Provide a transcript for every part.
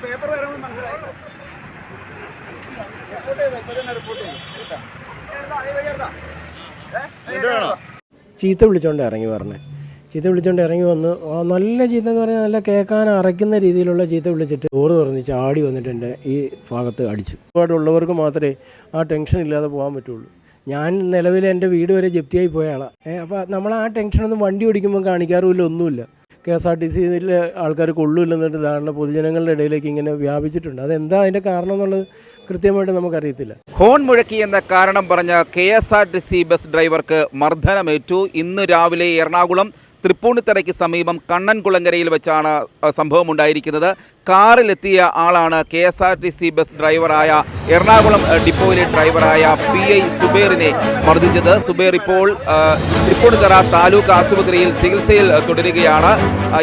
Paper മനസ്സിലായി. ചീത്ത വിളിച്ചോണ്ട് ഇറങ്ങി പറഞ്ഞേ ചീത്ത വിളിച്ചോണ്ട് ഇറങ്ങി വന്ന് നല്ല ചീത്ത എന്ന് പറഞ്ഞാൽ നല്ല കേൾക്കാൻ അറയ്ക്കുന്ന രീതിയിലുള്ള ചീത്ത വിളിച്ചിട്ട് ഓറ് തുറന്ന് ചാടി വന്നിട്ട് ഈ ഭാഗത്ത് അടിച്ചു ഒരുപാടുള്ളവർക്ക് മാത്രമേ ആ ടെൻഷൻ ഇല്ലാതെ പോകാൻ പറ്റുള്ളൂ ഞാൻ നിലവിൽ എന്റെ വീട് വരെ ജപ്തിയായി പോയ ഏഹ് അപ്പം അപ്പോൾ നമ്മൾ ആ ടെൻഷനൊന്നും വണ്ടി ഓടിക്കുമ്പോൾ കാണിക്കാറുമില്ല ഒന്നുമില്ല. കെ എസ് ആർ ടി സിയിലെ ആൾക്കാർ കൊള്ളൂല്ലെന്നൊരു ധാരണ പൊതുജനങ്ങളുടെ ഇടയിലേക്ക് ഇങ്ങനെ വ്യാപിച്ചിട്ടുണ്ട്. അതെന്താ അതിന്റെ കാരണം എന്നുള്ളത് കൃത്യമായിട്ട് നമുക്കറിയത്തില്ല. ഹോൺ മുഴക്കി എന്ന കാരണം പറഞ്ഞ K S R T C bus ഡ്രൈവർക്ക് മർദ്ദനമേറ്റു. ഇന്ന് രാവിലെ എറണാകുളം തൃപ്പൂണിത്തറയ്ക്ക് സമീപം കണ്ണൻകുളങ്ങരയിൽ വെച്ചാണ് സംഭവം ഉണ്ടായിരിക്കുന്നത് കാറിലെത്തിയ ആളാണ് K S R T C bus ഡ്രൈവറായ എറണാകുളം ഡിപ്പോയിലെ ഡ്രൈവറായ പി ഐ സുബേറിനെ മർദ്ദിച്ചത്. സുബേർ ഇപ്പോൾ തൃപ്പൂണിത്തറ താലൂക്ക് ആശുപത്രിയിൽ ചികിത്സയിൽ തുടരുകയാണ്.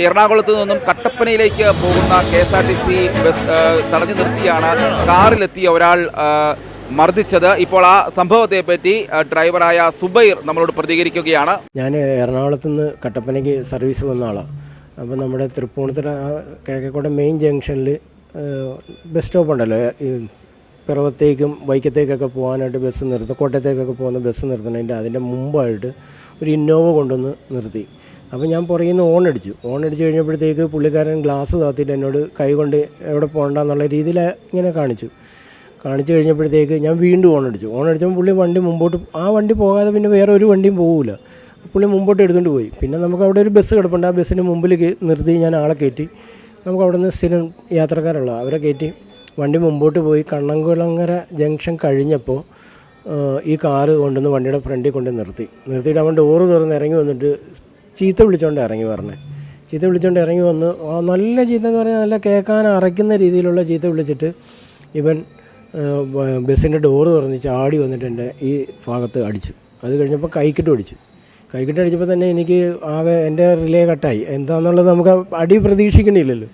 എറണാകുളത്ത് നിന്നും കട്ടപ്പനയിലേക്ക് പോകുന്ന K S R T C bus തടഞ്ഞു നിർത്തിയാണ്. കാറിലെത്തിയ ഒരാൾ മർദ്ദിച്ചത്. ഇപ്പോൾ ആ സംഭവത്തെ പറ്റി ഡ്രൈവറായ സുബൈർ നമ്മളോട് പ്രതികരിക്കുകയാണ്. ഞാൻ എറണാകുളത്ത് നിന്ന് കട്ടപ്പനയ്ക്ക് സർവീസ് വന്ന ആളാണ് അപ്പോൾ നമ്മുടെ തൃപ്പൂണിത്തുറ കിഴക്കേക്കോട്ടെ മെയിൻ ജംഗ്ഷനിൽ ബസ് സ്റ്റോപ്പ് ഉണ്ടല്ലോ. പിറവത്തേക്കും വൈക്കത്തേക്കൊക്കെ പോകാനായിട്ട് ബസ് നിർത്തും കോട്ടയത്തേക്കൊക്കെ പോകുന്ന ബസ് നിർത്തുന്നതിന്റെ അതിന്റെ മുമ്പായിട്ട് ഒരു ഇന്നോവ കൊണ്ടുവന്ന് നിർത്തി. അപ്പോൾ ഞാൻ പുറകിൽ നിന്ന് ഓൺ അടിച്ചു. ഓൺ അടിച്ചു കഴിഞ്ഞപ്പോഴത്തേക്ക് പുള്ളിക്കാരൻ ഗ്ലാസ് താത്തിയിട്ട് എന്നോട് കൈ കൊണ്ട് എവിടെ പോകണ്ടെന്നുള്ള രീതിയിൽ ഇങ്ങനെ കാണിച്ചു. കാണിച്ചു കഴിഞ്ഞപ്പോഴത്തേക്ക് ഞാൻ വീണ്ടും ഓൺ അടിച്ചു. ഓൺ അടിച്ചപ്പോൾ പുള്ളി വണ്ടി മുമ്പോട്ട് ആ വണ്ടി പോകാതെ പിന്നെ വേറെ ഒരു വണ്ടിയും പോകില്ല പുള്ളി മുമ്പോട്ട് എടുത്തുകൊണ്ട് പോയി. പിന്നെ നമുക്ക് അവിടെ ഒരു ബസ് കിടപ്പുണ്ട്. ആ ബസ്സിന് മുമ്പിൽ നിർത്തി ഞാൻ ആളെ കയറ്റി. നമുക്ക് അവിടെ നിന്ന് സ്ഥിരം യാത്രക്കാരുള്ള അവരെ കയറ്റി വണ്ടി മുമ്പോട്ട് പോയി. കണ്ണംകുളങ്ങര ജംഗ്ഷൻ കഴിഞ്ഞപ്പോൾ ഈ കാറ് കൊണ്ടുവന്ന് വണ്ടിയുടെ ഫ്രണ്ടിൽ കൊണ്ട് നിർത്തി. നിർത്തിയിട്ട് അവൻ ഡോറ് തുറന്ന് ഇറങ്ങി വന്നിട്ട് ചീത്ത വിളിച്ചുകൊണ്ട് ഇറങ്ങി പറഞ്ഞേ. ചീത്ത വിളിച്ചുകൊണ്ട് ഇറങ്ങി വന്ന് നല്ല ചീത്ത എന്ന് പറഞ്ഞാൽ നല്ല കേൾക്കാൻ അറയ്ക്കുന്ന രീതിയിലുള്ള ചീത്ത വിളിച്ചിട്ട് ഇവൻ ബസ്സിന്റെ ഡോറ് തുറന്ന് ചാടി വന്നിട്ട് എന്റെ ഈ ഭാഗത്ത് അടിച്ചു. അത് കഴിഞ്ഞപ്പോൾ കൈക്കിട്ട് അടിച്ചു കൈക്കിട്ട് അടിച്ചപ്പോൾ തന്നെ എനിക്ക് ആകെ എന്റെ റിലേ കട്ടായി. എന്താണെന്നുള്ളത് നമുക്ക് അടി പ്രതീക്ഷിക്കണില്ലല്ലോ.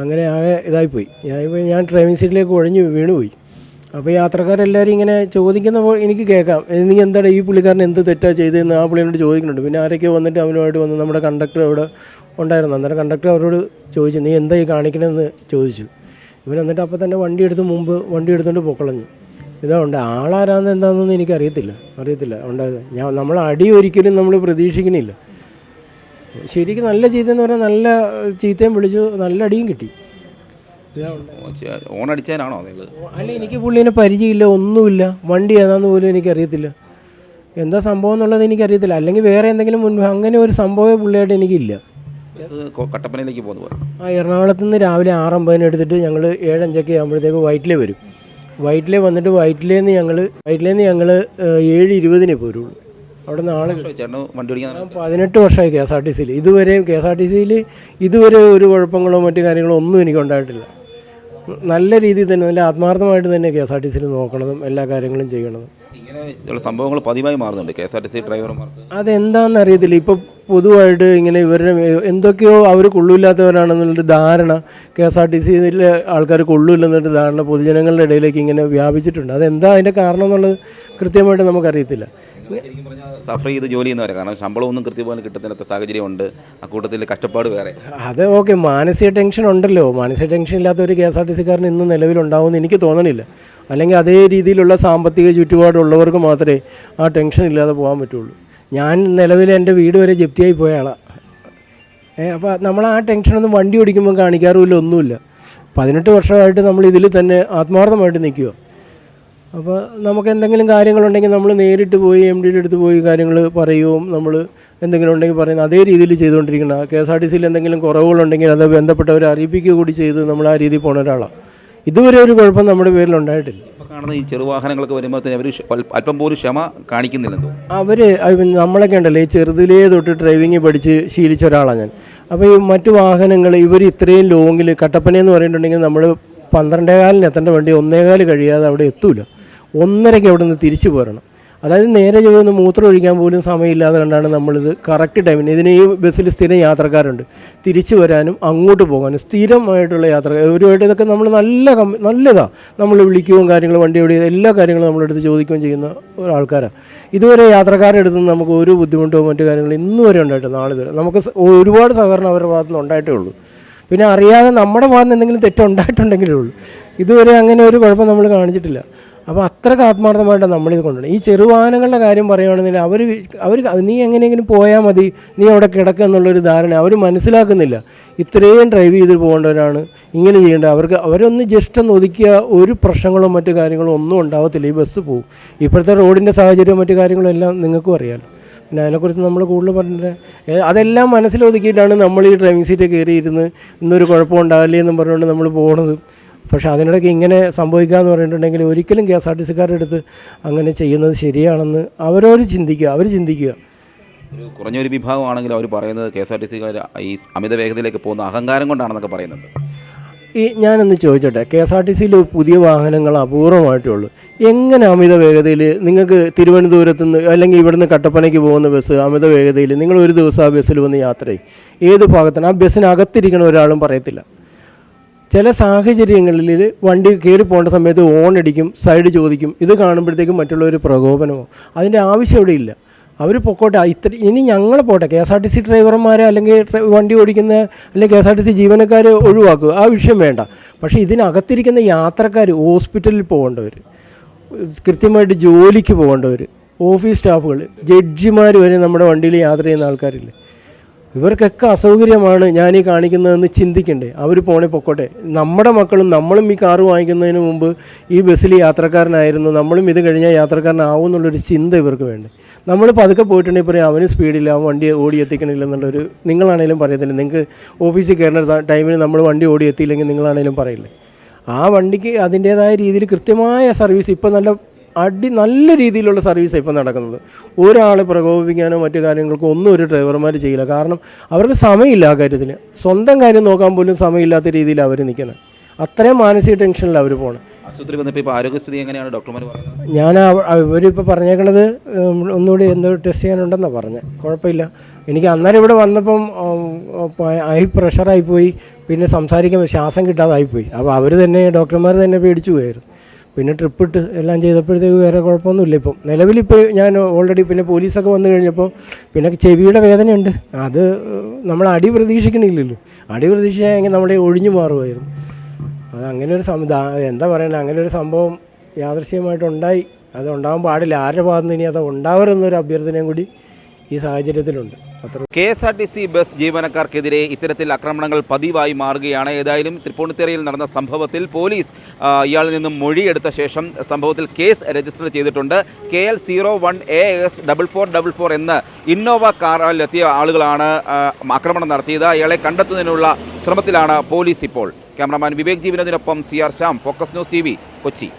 അങ്ങനെ ആകെ ഇതായിപ്പോയി. ഞാനിപ്പോൾ ഞാൻ ഡ്രൈവിംഗ് സീറ്റിലേക്ക് ഒഴിഞ്ഞ് വീണുപോയി. അപ്പോൾ യാത്രക്കാരെല്ലാവരും ഇങ്ങനെ ചോദിക്കുന്ന എനിക്ക് കേൾക്കാം. "ഏ, നീ എന്താണ് ഈ പുള്ളിക്കാരൻ എന്ത് തെറ്റാണ് ചെയ്തതെന്ന് ആ പുള്ളിയോട് ചോദിക്കുന്നുണ്ട്. പിന്നെ ആരൊക്കെയോ വന്നിട്ട് അവനുമായിട്ട് വന്ന് നമ്മുടെ കണ്ടക്ടർ അവിടെ ഉണ്ടായിരുന്നു. അന്നേരം കണ്ടക്ടർ അവരോട് ചോദിച്ചു നീ എന്താ ഈ കാണിക്കണമെന്ന് ചോദിച്ചു. ഇവൻ എന്നിട്ട് അപ്പോൾ തന്നെ വണ്ടി എടുത്ത് മുമ്പ് വണ്ടി എടുത്തുകൊണ്ട് പൊക്കളഞ്ഞു. ഇതാ ഉണ്ട്. ആളാരാന്ന് എന്താണെന്നൊന്നും എനിക്കറിയത്തില്ല. അറിയത്തില്ല. ഉണ്ട്. ഞാൻ നമ്മൾ അടി ഒരിക്കലും നമ്മൾ പ്രതീക്ഷിക്കണില്ല. ശരിക്കും നല്ല ചീത്ത എന്ന് പറഞ്ഞാൽ നല്ല ചീത്തയും വിളിച്ചു നല്ല അടിയും കിട്ടി. ഓൺ അടിച്ചാനാണോ അല്ല എനിക്ക് പുള്ളീനെ പരിചയമില്ല. ഒന്നുമില്ല. വണ്ടി ഏതാന്ന് പോലും എനിക്കറിയത്തില്ല. എന്താ സംഭവം എന്നുള്ളത് എനിക്കറിയത്തില്ല. അല്ലെങ്കിൽ വേറെ എന്തെങ്കിലും മുൻപ് അങ്ങനെ ഒരു സംഭവമേ പുള്ളിയായിട്ട് എനിക്കില്ല. ബസ് കട്ടപ്പനയിലേക്ക് പോകുന്നു ആ എറണാകുളത്ത് നിന്ന് രാവിലെ ആറമ്പതിന് എടുത്തിട്ട് ഞങ്ങൾ ഏഴഞ്ചൊക്കെ ആകുമ്പോഴത്തേക്ക് വൈറ്റിലേ വരും. വൈറ്റിലേ വന്നിട്ട് വൈറ്റിലേന്ന് ഞങ്ങൾ വൈറ്റിലേന്ന് ഞങ്ങൾ ഏഴ് ഇരുപതിനെ പോരുള്ളൂ. അവിടെ നിന്ന് ഞാൻ പതിനെട്ട് വർഷമായി കെ എസ് ആർ ടി സിയിൽ ഇതുവരെയും കെ എസ് ആർ ടി സിയിൽ ഇതുവരെ ഒരു കുഴപ്പങ്ങളോ മറ്റു കാര്യങ്ങളോ ഒന്നും എനിക്ക് ഉണ്ടായിട്ടില്ല. നല്ല രീതിയിൽ തന്നെ നല്ല ആത്മാർത്ഥമായിട്ട് തന്നെ കെ എസ് ആർ ടി സിയിൽ നോക്കണതും എല്ലാ കാര്യങ്ങളും ചെയ്യണതും. ഇങ്ങനെ സംഭവങ്ങൾ പതിവായി മാറുന്നുണ്ട്. K S R T C ഡ്രൈവർമാർക്ക്. അതെന്താണെന്ന് അറിയത്തില്ല ഇപ്പോൾ പൊതുവായിട്ട് ഇങ്ങനെ ഇവരുടെ എന്തൊക്കെയോ അവർ കൊള്ളൂല്ലാത്തവരാണെന്നുള്ളൊരു ധാരണ കെ എസ് ആർ ടി സിയിലെ ആൾക്കാർ കൊള്ളൂല്ലെന്നൊരു ധാരണ പൊതുജനങ്ങളുടെ ഇടയിലേക്ക് ഇങ്ങനെ വ്യാപിച്ചിട്ടുണ്ട്. അതെന്താ അതിന്റെ കാരണം എന്നുള്ളത് കൃത്യമായിട്ട് നമുക്കറിയത്തില്ല. ശരിക്കും പറഞ്ഞാൽ സഫർ ചെയ്ത് ജോലി ചെയ്യുന്നവരെ. കാരണം ശമ്പളമൊന്നും കൃത്യപോലെ കിട്ടുന്നില്ലാത്ത സാഹചര്യമുണ്ട്. അക്കൂട്ടത്തിൽ കഷ്ടപ്പാട് വേറെ. അത് ഓക്കെ മാനസിക ടെൻഷൻ ഉണ്ടല്ലോ. മാനസിക ടെൻഷൻ ഇല്ലാത്ത ഒരു കെ എസ് ആർ ടി സിക്കാരൻ ഇന്ന് നിലവിലുണ്ടാവുമെന്ന് എനിക്ക് തോന്നണില്ല. അല്ലെങ്കിൽ അതേ രീതിയിലുള്ള സാമ്പത്തിക ചുറ്റുപാടുള്ളവർക്ക് മാത്രമേ ആ ടെൻഷൻ ഇല്ലാതെ പോകാൻ പറ്റുള്ളൂ. ഞാൻ നിലവിൽ എന്റെ വീട് വരെ ജപ്തിയായി പോയ ആളാണ് അപ്പോൾ നമ്മൾ ആ ടെൻഷനൊന്നും വണ്ടി ഓടിക്കുമ്പോൾ കാണിക്കാറുമില്ല ഒന്നുമില്ല. പതിനെട്ട് വർഷമായിട്ട് നമ്മൾ ഇതിൽ തന്നെ ആത്മാർത്ഥമായിട്ട് നിൽക്കുക. അപ്പോൾ നമുക്ക് എന്തെങ്കിലും കാര്യങ്ങളുണ്ടെങ്കിൽ നമ്മൾ നേരിട്ട് പോയി എം ഡിയുടെ അടുത്ത് പോയി കാര്യങ്ങൾ പറയുകയും നമ്മൾ എന്തെങ്കിലും ഉണ്ടെങ്കിൽ പറയുന്ന അതേ രീതിയിൽ ചെയ്തുകൊണ്ടിരിക്കണം. കെ എസ് ആർ ടി സിയിൽ എന്തെങ്കിലും കുറവുകളുണ്ടെങ്കിൽ അത് ബന്ധപ്പെട്ടവരെ അറിയിപ്പിക്കുക കൂടി ചെയ്ത് നമ്മൾ ആ രീതിയിൽ പോണ ഒരാളാണ് ഇതുവരെ ഒരു കുഴപ്പം നമ്മുടെ പേരിൽ ഉണ്ടായിട്ടില്ല. ഇപ്പോൾ കാണുന്ന ഈ ചെറുവാഹനങ്ങളൊക്കെ വരുമ്പോഴത്തേന് അവർ അല്പം പോലും ക്ഷമ കാണിക്കുന്നില്ലെന്ന് അവർ നമ്മളൊക്കെ ഉണ്ടല്ലോ ഈ ചെറുതിലേ തൊട്ട് ഡ്രൈവിംഗ് പഠിച്ച് ശീലിച്ച ഒരാളാണ് ഞാൻ. അപ്പോൾ ഈ മറ്റു വാഹനങ്ങൾ ഇവർ ഇത്രയും ലോങ്ങിൽ കട്ടപ്പനയെന്ന് പറഞ്ഞിട്ടുണ്ടെങ്കിൽ നമ്മൾ പന്ത്രണ്ടേകാലിന് എത്തേണ്ട വണ്ടി ഒന്നേകാൽ കഴിയാതെ അവിടെ എത്തൂല. ഒന്നരയ്ക്ക് അവിടെ നിന്ന് തിരിച്ചു പോരണം. അതായത് നേരെ ചൊവ്വൊന്ന് മൂത്രം ഒഴിക്കാൻ പോലും സമയമില്ലാതെ കണ്ടാണ് നമ്മളിത് കറക്റ്റ് ടൈമിന് ഇതിന് ഈ ബസ്സിൽ സ്ഥിരം യാത്രക്കാരുണ്ട്. തിരിച്ചു വരാനും അങ്ങോട്ട് പോകാനും സ്ഥിരമായിട്ടുള്ള യാത്ര ഒരുമായിട്ട് ഇതൊക്കെ നമ്മൾ നല്ല കം നല്ലതാണ് നമ്മൾ വിളിക്കുകയും കാര്യങ്ങൾ വണ്ടി ഓടി എല്ലാ കാര്യങ്ങളും നമ്മളെടുത്ത് ചോദിക്കുകയും ചെയ്യുന്ന ഒരാൾക്കാരാണ് ഇതുവരെ യാത്രക്കാരുടെ അടുത്ത് നിന്ന് നമുക്ക് ഒരു ബുദ്ധിമുട്ടോ മറ്റു കാര്യങ്ങളോ ഇന്നു വരെ ഉണ്ടായിട്ട് നാളെ വരെ നമുക്ക് ഒരുപാട് സഹകരണം അവരുടെ ഭാഗത്തു നിന്ന് ഉണ്ടായിട്ടേ ഉള്ളൂ. പിന്നെ അറിയാതെ നമ്മുടെ ഭാഗത്ത് എന്തെങ്കിലും തെറ്റുണ്ടായിട്ടുണ്ടെങ്കിലേ ഉള്ളൂ. ഇതുവരെ അങ്ങനെ ഒരു കുഴപ്പം നമ്മൾ കാണിച്ചിട്ടില്ല. അപ്പോൾ അത്രയ്ക്ക് ആത്മാർത്ഥമായിട്ടാണ് നമ്മളിത് കൊണ്ടുവരണം ഈ ചെറുവാഹനങ്ങളുടെ കാര്യം പറയുകയാണെന്നുണ്ടെങ്കിൽ അവർ അവർ നീ എങ്ങനെയെങ്കിലും പോയാൽ മതി. നീ അവിടെ കിടക്കുക എന്നുള്ളൊരു ധാരണ അവർ മനസ്സിലാക്കുന്നില്ല. ഇത്രയും ഡ്രൈവ് ചെയ്ത് പോകേണ്ടവരാണ്. ഇങ്ങനെ ചെയ്യേണ്ടത് അവർക്ക് അവരൊന്ന് ജസ്റ്റ് ഒന്ന് ഒതുക്കിയ ഒരു പ്രശ്നങ്ങളോ മറ്റു കാര്യങ്ങളോ ഒന്നും ഉണ്ടാവത്തില്ല. ഈ ബസ് പോകും ഇപ്പോഴത്തെ റോഡിന്റെ സാഹചര്യവും മറ്റു കാര്യങ്ങളും എല്ലാം നിങ്ങൾക്കും അറിയാമല്ലോ പിന്നെ അതിനെക്കുറിച്ച് നമ്മൾ കൂടുതൽ പറഞ്ഞിട്ട് അതെല്ലാം മനസ്സിലൊതുക്കിയിട്ടാണ് നമ്മൾ ഈ ഡ്രൈവിംഗ് സീറ്റ് കയറിയിരുന്ന് ഇന്നൊരു കുഴപ്പം ഉണ്ടാവില്ലേ എന്നും പറഞ്ഞുകൊണ്ട് നമ്മൾ പോകുന്നത് പക്ഷേ അതിനിടയ്ക്ക് ഇങ്ങനെ സംഭവിക്കുക എന്ന് പറഞ്ഞിട്ടുണ്ടെങ്കിൽ ഒരിക്കലും കെ എസ് ആർ ടി സിക്കാരുടെ അടുത്ത് അങ്ങനെ ചെയ്യുന്നത് ശരിയാണെന്ന് അവരവർ ചിന്തിക്കുക അവർ ചിന്തിക്കുക. ഒരു കുറഞ്ഞൊരു വിഭാഗമാണെങ്കിൽ അവർ പറയുന്നത് K S R T C ഈ അമിത വേഗതയിലേക്ക് പോകുന്ന അഹങ്കാരം കൊണ്ടാണെന്നൊക്കെ പറയുന്നുണ്ട്. ഈ ഞാനൊന്ന് ചോദിച്ചോട്ടെ കെ എസ് ആർ ടി സിയിൽ പുതിയ വാഹനങ്ങൾ അപൂർവമായിട്ടേ ഉള്ളൂ എങ്ങനെ അമിത വേഗതയിൽ നിങ്ങൾക്ക് തിരുവനന്തപുരത്ത് നിന്ന് അല്ലെങ്കിൽ ഇവിടുന്ന് കട്ടപ്പനയ്ക്ക് പോകുന്ന ബസ് അമിത വേഗതയിൽ നിങ്ങൾ ഒരു ദിവസം ആ ബസ്സിൽ വന്ന് യാത്ര ചെയ്യും? ഏത് ഭാഗത്താണ്? ആ ബസ്സിനകത്തിരിക്കണ ഒരാളും പറയത്തില്ല. ചില സാഹചര്യങ്ങളിൽ വണ്ടി കയറി പോകേണ്ട സമയത്ത് ഓൺ അടിക്കും സൈഡ് ചോദിക്കും. ഇത് കാണുമ്പോഴത്തേക്കും മറ്റുള്ളവർ പ്രകോപനമോ? അതിന്റെ ആവശ്യം ഇവിടെ ഇല്ല. അവർ പൊക്കോട്ടെ. ഇത്ര ഇനി ഞങ്ങൾ പോട്ടെ. K S R T C ഡ്രൈവർമാരെ അല്ലെങ്കിൽ വണ്ടി ഓടിക്കുന്ന അല്ലെങ്കിൽ K S R T C ജീവനക്കാർ ഒഴിവാക്കുക. ആ വിഷയം വേണ്ട. പക്ഷേ ഇതിനകത്തിരിക്കുന്ന യാത്രക്കാർ ഹോസ്പിറ്റലിൽ പോകേണ്ടവർ കൃത്യമായിട്ട് ജോലിക്ക് പോകേണ്ടവർ ഓഫീസ് സ്റ്റാഫുകൾ ജഡ്ജിമാർ വരെ നമ്മുടെ വണ്ടിയിൽ യാത്ര ചെയ്യുന്ന ആൾക്കാരില്ലേ? ഇവർക്കൊക്കെ അസൗകര്യമാണ് ഞാൻ ഈ കാണിക്കുന്നതെന്ന് ചിന്തിക്കണ്ടേ. അവർ പോണേ പൊക്കോട്ടെ. നമ്മുടെ മക്കളും നമ്മളും ഈ കാറ് വാങ്ങിക്കുന്നതിന് മുമ്പ് ഈ ബസ്സിൽ യാത്രക്കാരനായിരുന്നു. നമ്മളും ഇത് കഴിഞ്ഞാൽ യാത്രക്കാരനാവും എന്നുള്ളൊരു ചിന്ത ഇവർക്ക് വേണ്ടേ. നമ്മൾ പതുക്കെ പോയിട്ടുണ്ടെങ്കിൽ പറയും അവന് സ്പീഡില്ല അവൻ വണ്ടി ഓടി എത്തിക്കണില്ല എന്നുള്ളൊരു നിങ്ങളാണേലും പറയത്തില്ല. നിങ്ങൾക്ക് ഓഫീസിൽ കയറുന്ന ടൈമിൽ നമ്മൾ വണ്ടി ഓടി എത്തിയില്ലെങ്കിൽ നിങ്ങളാണേലും പറയില്ലേ. ആ വണ്ടിക്ക് അതിന്റേതായ രീതിയിൽ കൃത്യമായ സർവീസ് ഇപ്പം നല്ല അടി നല്ല രീതിയിലുള്ള സർവീസ് ഇപ്പം നടക്കുന്നത്. ഒരാളെ പ്രകോപിപ്പിക്കാനോ മറ്റു കാര്യങ്ങൾക്കോ ഒന്നും ഒരു ഡ്രൈവർമാർ ചെയ്യില്ല. കാരണം അവർക്ക് സമയമില്ല ആ കാര്യത്തിൽ സ്വന്തം കാര്യം നോക്കാൻ പോലും സമയമില്ലാത്ത രീതിയിൽ അവർ നിൽക്കുന്നത്. അത്രയും മാനസിക ടെൻഷനിൽ അവർ പോകണം ആശുപത്രി വന്നപ്പോൾ ഇപ്പോൾ ആരോഗ്യസ്ഥിതി എങ്ങനെയാണ് ഡോക്ടർമാർ പറയുന്നത്? ഞാൻ ഇവരിപ്പോൾ പറഞ്ഞേക്കണത് ഒന്നുകൂടി എന്തോ ടെസ്റ്റ് ചെയ്യാനുണ്ടെന്നാണ് പറഞ്ഞത് കുഴപ്പമില്ല. എനിക്ക് അന്നേരം ഇവിടെ വന്നപ്പം ഹൈ പ്രഷറായിപ്പോയി പിന്നെ സംസാരിക്കാൻ ശ്വാസം കിട്ടാതായിപ്പോയി അപ്പോൾ അവർ തന്നെ ഡോക്ടർമാർ തന്നെ പേടിച്ചു പോയായിരുന്നു. പിന്നെ ട്രിപ്പ് ഇട്ട് എല്ലാം ചെയ്തപ്പോഴത്തേക്ക് വേറെ കുഴപ്പമൊന്നുമില്ല ഇപ്പം. നിലവിലിപ്പോൾ ഞാൻ ഓൾറെഡി പിന്നെ പോലീസൊക്കെ വന്നു കഴിഞ്ഞപ്പോൾ പിന്നെ ചെവിയുടെ വേദനയുണ്ട്. അത് നമ്മൾ അടി പ്രതീക്ഷിക്കണില്ലല്ലോ. അടി പ്രതീക്ഷിച്ചെങ്കിൽ നമ്മളെ ഒഴിഞ്ഞു മാറുമായിരുന്നു. അത് അങ്ങനെ ഒരു സം എന്താ പറയുന്നത് അങ്ങനെ ഒരു സംഭവം യാദൃശ്യമായിട്ടുണ്ടായി അത് ഉണ്ടാകാൻ പാടില്ല. ആരുടെ ഭാഗത്തുനിന്ന് ഇനി അത് ഉണ്ടാവരുന്നൊരു അഭ്യർത്ഥനയും കൂടി ഈ സാഹചര്യത്തിലുണ്ട്. K S R T C bus ജീവനക്കാർക്കെതിരെ ഇത്തരത്തിൽ ആക്രമണങ്ങൾ പതിവായി മാറുകയാണ്. ഏതായാലും തൃപ്പൂണിത്തുറയിൽ നടന്ന സംഭവത്തിൽ പോലീസ് ഇയാളിൽ നിന്നും മൊഴിയെടുത്ത ശേഷം സംഭവത്തിൽ കേസ് രജിസ്റ്റർ ചെയ്തിട്ടുണ്ട്. K L zero one A S double four double four എന്ന് ഇന്നോവ കാറിലെത്തിയ ആളുകളാണ് ആക്രമണം നടത്തിയത്. ഇയാളെ കണ്ടെത്തുന്നതിനുള്ള ശ്രമത്തിലാണ് പോലീസ് ഇപ്പോൾ. Cameraman Vivek ജീവനത്തിനൊപ്പം C R Shyam. Focus News T Kochi.